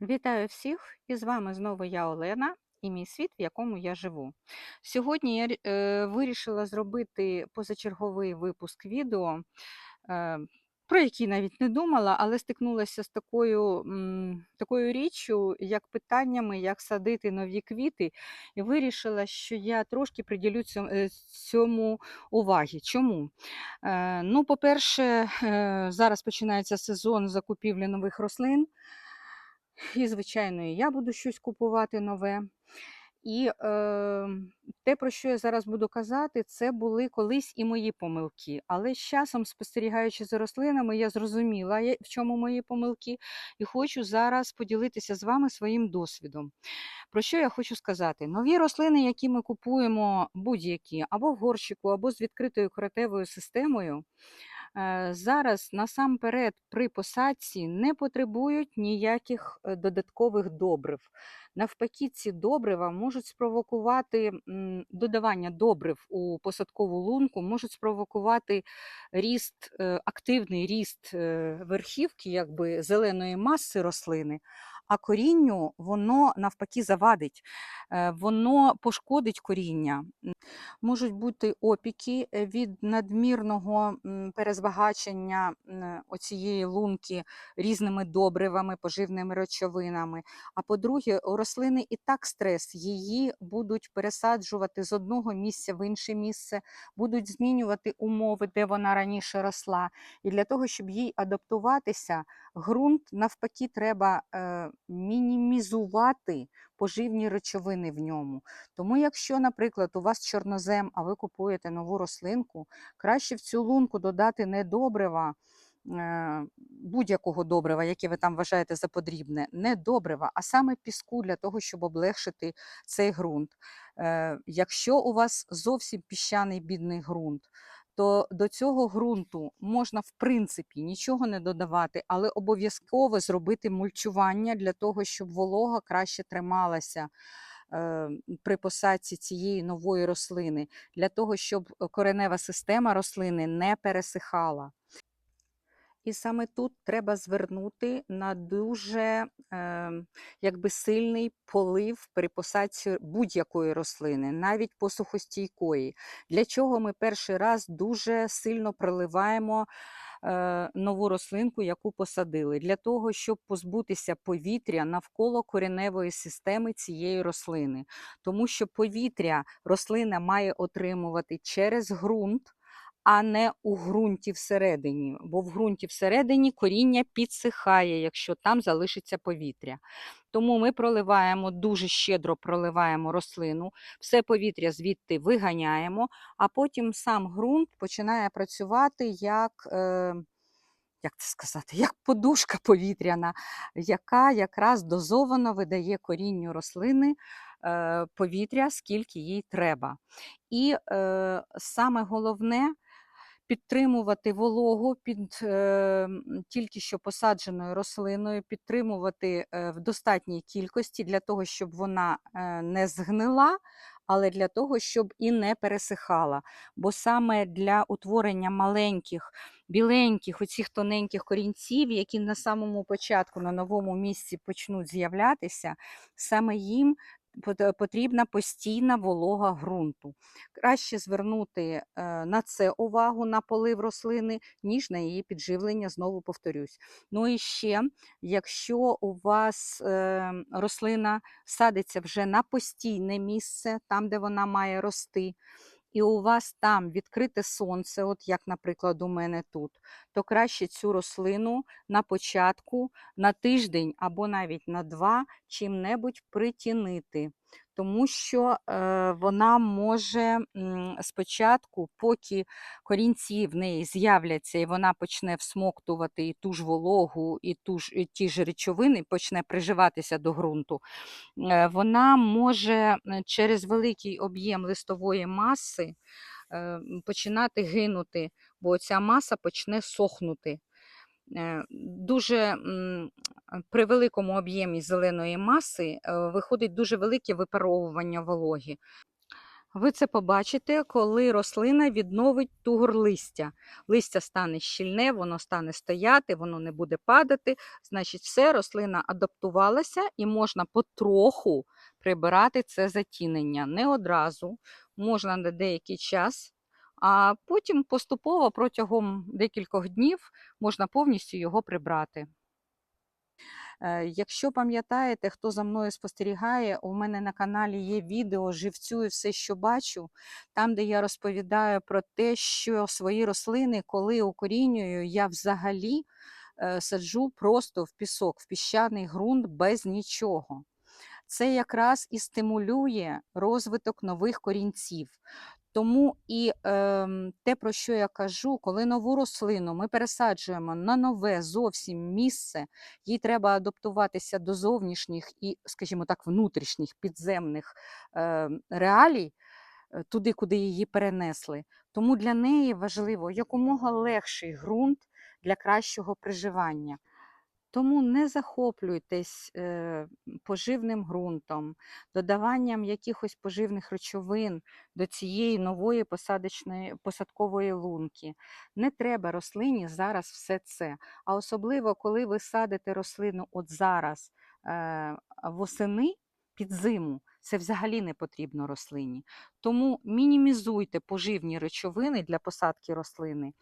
Вітаю всіх! І з вами знову я Олена і мій світ, в якому я живу. Сьогодні я е, вирішила зробити позачерговий випуск відео, е, про який навіть не думала, але стикнулася з такою, м, такою річчю, як питаннями, як садити нові квіти, і вирішила, що я трошки приділю цьому, е, уваги. Чому? Е, Ну, по-перше, е, зараз починається сезон закупівлі нових рослин. І, звичайно, і я буду щось купувати нове. І е, те, про що я зараз буду казати, це були колись і мої помилки. Але з часом, спостерігаючи за рослинами, я зрозуміла, в чому мої помилки, і хочу зараз поділитися з вами своїм досвідом. Про що я хочу сказати? Нові рослини, які ми купуємо будь-які, або в горщику, або з відкритою коротевою системою, зараз насамперед при посадці не потребують ніяких е, додаткових добрив. Навпаки, ці добрива можуть спровокувати додавання добрив у посадкову лунку, можуть спровокувати ріст, е, активний ріст е, верхівки, якби зеленої маси рослини. А корінню воно навпаки завадить, е, воно пошкодить коріння. Можуть бути опіки е, від надмірного перезбагачення оцієї лунки різними добривами, поживними речовинами. А по-друге, у рослини і так стрес, її будуть пересаджувати з одного місця в інше місце, будуть змінювати умови, де вона раніше росла. І для того, щоб їй адаптуватися, ґрунт навпаки треба е, мінімізувати поживні речовини в ньому. Тому, якщо, наприклад, у вас чорнозем, а ви купуєте нову рослинку, краще в цю лунку додати не добрива, е, будь-якого добрива, яке ви там вважаєте за потрібне, не добрива, а саме піску для того, щоб облегшити цей ґрунт. Е, Якщо у вас зовсім піщаний бідний ґрунт, то до цього ґрунту можна в принципі нічого не додавати, але обов'язково зробити мульчування для того, щоб волога краще трималася е, при посадці цієї нової рослини, для того, щоб коренева система рослини не пересихала. І саме тут треба звернути на дуже е, якби сильний полив при посадці будь-якої рослини, навіть посухостійкої. Для чого ми перший раз дуже сильно проливаємо е, нову рослинку, яку посадили? Для того, щоб позбутися повітря навколо кореневої системи цієї рослини. Тому що повітря рослина має отримувати через ґрунт а не у ґрунті всередині. Бо в ґрунті всередині коріння підсихає, якщо там залишиться повітря. Тому ми проливаємо, дуже щедро проливаємо рослину, все повітря звідти виганяємо, а потім сам ґрунт починає працювати як. Е, як це сказати, як подушка повітряна, яка якраз дозовано видає корінню рослини е, повітря, скільки їй треба. І е, саме головне підтримувати вологу під е, тільки що посадженою рослиною, підтримувати е, в достатній кількості для того, щоб вона е, не згнила, але для того, щоб і не пересихала. Бо саме для утворення маленьких, біленьких, оцих тоненьких корінців, які на самому початку на новому місці почнуть з'являтися, саме їм потрібна постійна волога ґрунту. Краще звернути е, на це увагу на полив рослини, ніж на її підживлення, знову повторюсь. Ну і ще, якщо у вас е, рослина садиться вже на постійне місце, там, де вона має рости, і у вас там відкрите сонце, от як, наприклад, у мене тут, то краще цю рослину на початку, на тиждень або навіть на два чим-небудь притінити. Тому що е, вона може спочатку, поки корінці в неї з'являться, і вона почне всмоктувати і ту ж вологу, і, ту ж, і ті ж речовини, почне приживатися до ґрунту, е, вона може через великий об'єм листової маси е, починати гинути, бо ця маса почне сохнути. Е, Дуже при великому об'ємі зеленої маси е, виходить дуже велике випаровування вологи. Ви це побачите, коли рослина відновить тугор листя. Листя стане щільне, воно стане стояти, воно не буде падати. Значить, все, рослина адаптувалася і можна потроху прибирати це затінення. Не одразу, можна на деякий час, а потім поступово протягом декількох днів можна повністю його прибрати. Е, Якщо пам'ятаєте, хто за мною спостерігає, у мене на каналі є відео живцю і все, що бачу, там, де я розповідаю про те, що свої рослини, коли укорінюю, я взагалі е, саджу просто в пісок, в піщаний ґрунт без нічого. Це якраз і стимулює розвиток нових корінців. Тому і е, те, про що я кажу, коли нову рослину ми пересаджуємо на нове зовсім місце, їй треба адаптуватися до зовнішніх і, скажімо так, внутрішніх підземних е, реалій, туди, куди її перенесли. Тому для неї важливо якомога легший ґрунт для кращого приживання. Тому не захоплюйтесь е, поживним ґрунтом, додаванням якихось поживних речовин до цієї нової посадочної, посадкової лунки. Не треба рослині зараз все це. А особливо, коли ви садите рослину от зараз е, восени під зиму, це взагалі не потрібно рослині. Тому мінімізуйте поживні речовини для посадки рослини.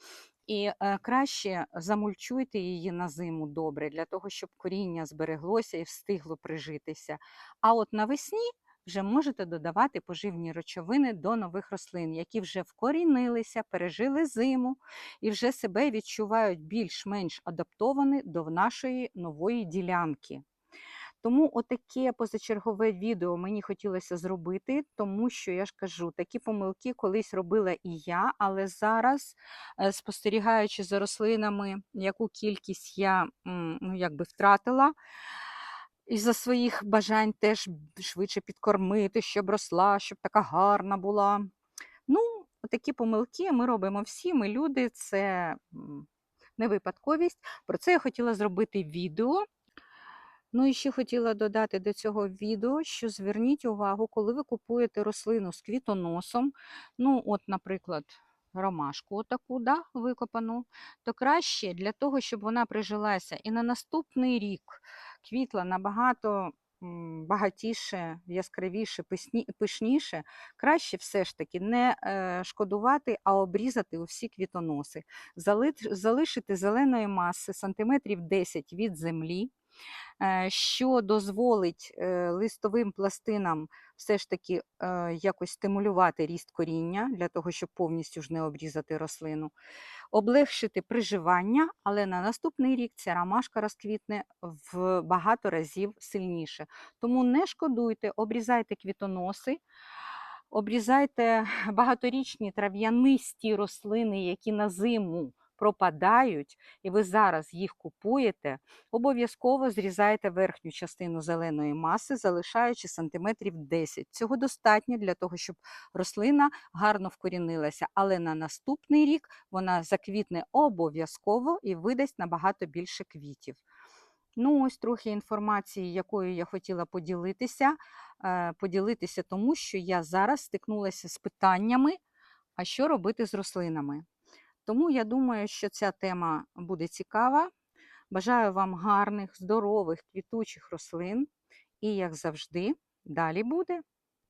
І е, краще замульчуйте її на зиму добре, для того, щоб коріння збереглося і встигло прижитися. А от навесні вже можете додавати поживні речовини до нових рослин, які вже вкорінилися, пережили зиму і вже себе відчувають більш-менш адаптовані до нашої нової ділянки. Тому отаке позачергове відео мені хотілося зробити, тому що я ж кажу, такі помилки колись робила і я, але зараз, е, спостерігаючи за рослинами, яку кількість я ну, якби втратила, із-за своїх бажань теж швидше підкормити, щоб росла, щоб така гарна була. Ну, такі помилки ми робимо всі, ми люди, це не випадковість. Про це я хотіла зробити відео. Ну і ще хотіла додати до цього відео, що зверніть увагу, коли ви купуєте рослину з квітоносом, ну, от, наприклад, ромашку отаку, да, викопану, то краще для того, щоб вона прижилася і на наступний рік квітла набагато багатіше, яскравіше, пишніше, краще все ж таки не е, шкодувати, а обрізати усі квітоноси, залишити зеленої маси сантиметрів 10 від землі. Е, що дозволить е, листовим пластинам все ж таки е, якось стимулювати ріст коріння, для того, щоб повністю ж не обрізати рослину, облегшити приживання, але на наступний рік ця ромашка розквітне в багато разів сильніше. Тому не шкодуйте, обрізайте квітоноси. Обрізайте багаторічні трав'янисті рослини, які на зиму пропадають, і ви зараз їх купуєте, обов'язково зрізайте верхню частину зеленої маси, залишаючи сантиметрів 10. Цього достатньо для того, щоб рослина гарно вкорінилася, але на наступний рік вона заквітне обов'язково і видасть набагато більше квітів. Ну, ось трохи інформації, якою я хотіла поділитися. Е, поділитися тому, що я зараз стикнулася з питаннями, а що робити з рослинами. Тому я думаю, що ця тема буде цікава. Бажаю вам гарних, здорових, квітучих рослин. І, як завжди, далі буде.